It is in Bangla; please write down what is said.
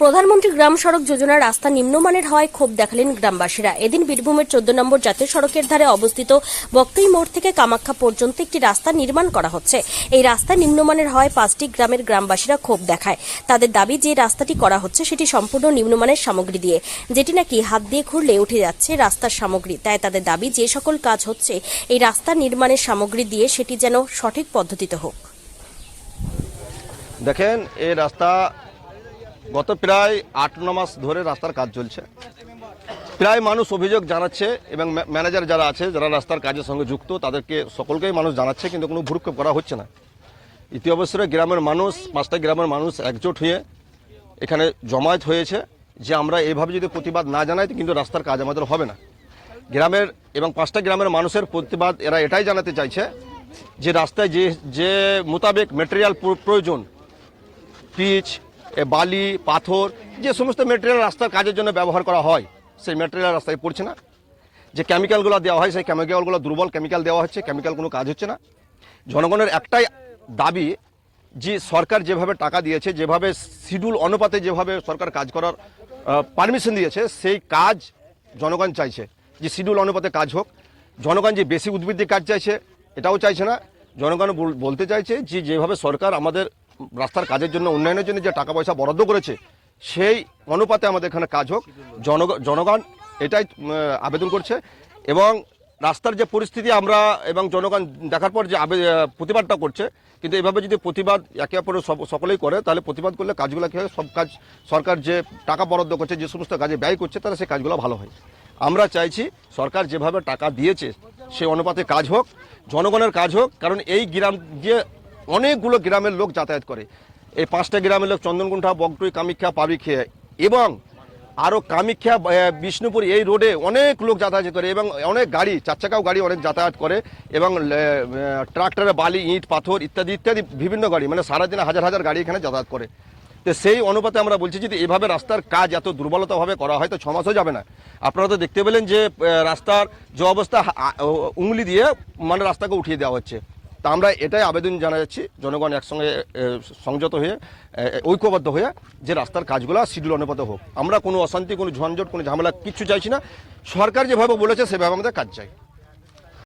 প্রধানমন্ত্রী গ্রাম সড়ক যোজনার রাস্তা নিম্নমানের হয় ক্ষোভ দেখালেন গ্রামবাসীরা। এদিন বীরভূমের চোদ্দ নম্বর জাতীয় সড়কের ধারে অবস্থিত বক্তই মোড় থেকে কামাখ্যা পর্যন্ত একটি রাস্তা নির্মাণ করা হচ্ছে। এই রাস্তা নিম্নমানের হয় পাঁচটি গ্রামের গ্রামবাসীরা ক্ষোভ দেখায়। তাদের দাবি, যে রাস্তাটি করা হচ্ছে সেটি সম্পূর্ণ নিম্নমানের সামগ্রী দিয়ে। যেটি নাকি হাত দিয়ে খুঁড়লে উঠে যাচ্ছে রাস্তার সামগ্রী। তাই তাদের দাবি, যে সকল কাজ হচ্ছে, এই রাস্তা নির্মাণের সামগ্রী দিয়ে সেটি যেন সঠিক পদ্ধতিতে হোক। দেখেন, এই রাস্তা গত প্রায় আট ন মাস ধরে রাস্তার কাজ চলছে। প্রায় মানুষ অভিযোগ জানাচ্ছে এবং ম্যানেজার যারা আছে, যারা রাস্তার কাজের সঙ্গে যুক্ত, তাদেরকে সকলকেই মানুষ জানাচ্ছে, কিন্তু কোনো ভুরুক্ষেপ করা হচ্ছে না। ইতি অবসরে গ্রামের মানুষ, পাঁচটা গ্রামের মানুষ একজোট হয়ে এখানে জমায়েত হয়েছে যে আমরা এভাবে যদি প্রতিবাদ না জানাই কিন্তু রাস্তার কাজ আমাদের হবে না। গ্রামের এবং পাঁচটা গ্রামের মানুষের প্রতিবাদ এরা এটাই জানাতে চাইছে যে রাস্তায় যে যে মোতাবেক মেটেরিয়াল প্রয়োজন, পিচ বালি, পাথর, যে সমস্ত মেটেরিয়াল রাস্তার কাজের জন্য ব্যবহার করা হয়, সেই মেটেরিয়াল রাস্তায় পড়ছে না। যে কেমিক্যালগুলো দেওয়া হয়, সেই কেমিক্যালগুলো দুর্বল কেমিক্যাল দেওয়া হচ্ছে কেমিক্যাল কোনো কাজ হচ্ছে না। জনগণের একটাই দাবি, যে সরকার যেভাবে টাকা দিয়েছে, যেভাবে শিডিউল অনুপাতে যেভাবে সরকার কাজ করার পারমিশন দিয়েছে, সেই কাজ জনগণ চাইছে। যে শিডিউল অনুপাতে কাজ হোক, জনগণ যে বেশি উদ্বৃত্তি কাজ চাইছে, এটাও চাইছে না। জনগণ বল- বলতে চাইছে যে যেভাবে সরকার আমাদের রাস্তার কাজের জন্য, উন্নয়নের জন্য যে টাকা পয়সা বরাদ্দ করেছে, সেই অনুপাতে আমাদের এখানে কাজ হোক। জনগণ জনগণ এটাই আবেদন করছে এবং রাস্তার যে পরিস্থিতি আমরা এবং জনগণ দেখার পর যে প্রতিবাদটা করছে, কিন্তু এভাবে যদি প্রতিবাদ একে অপরের সকলেই করে, তাহলে প্রতিবাদ করলে কাজগুলো কী হয়? সব কাজ, সরকার যে টাকা বরাদ্দ করছে, যে সমস্ত কাজে ব্যয় করছে, তাহলে সেই কাজগুলো ভালো হয়। আমরা চাইছি সরকার যেভাবে টাকা দিয়েছে সেই অনুপাতে কাজ হোক, জনগণের কাজ হোক, কারণ এই গ্রাম দিয়ে অনেকগুলো গ্রামের লোক যাতায়াত করে এই পাঁচটা গ্রামের লোক চন্দনকুণ্ঠা বগটুই কামিখ্যা পাবিখিয়া এবং আরও কামিখ্যা বিষ্ণুপুর এই রোডে অনেক লোক যাতায়াত করে এবং অনেক গাড়ি চার চাকাও গাড়ি অনেক যাতায়াত করে এবং ট্রাক্টরে বালি ইট পাথর ইত্যাদি ইত্যাদি বিভিন্ন গাড়ি মানে সারাদিনে হাজার হাজার গাড়ি এখানে যাতায়াত করে তো সেই অনুপাতে আমরা বলছি যদি এভাবে রাস্তার কাজ এত দুর্বলতাভাবে করা হয় তো ছ মাসও যাবে না আপনারা তো দেখতে পেলেন যে রাস্তার যে অবস্থা উংলি দিয়ে মানে রাস্তাকে উঠিয়ে দেওয়া হচ্ছে তা আমরা এটাই আবেদন জানা যাচ্ছি জনগণ একসঙ্গে সংযত হয়ে ঐক্যবদ্ধ হয়ে যে রাস্তার কাজগুলো শিডিউল অনুপাত হোক। আমরা কোনো অশান্তি, কোনো ঝঞ্ঝট, কোনো ঝামেলা কিছু চাইছি না। সরকার যেভাবে বলেছে, সেভাবে আমাদের কাজ চাই।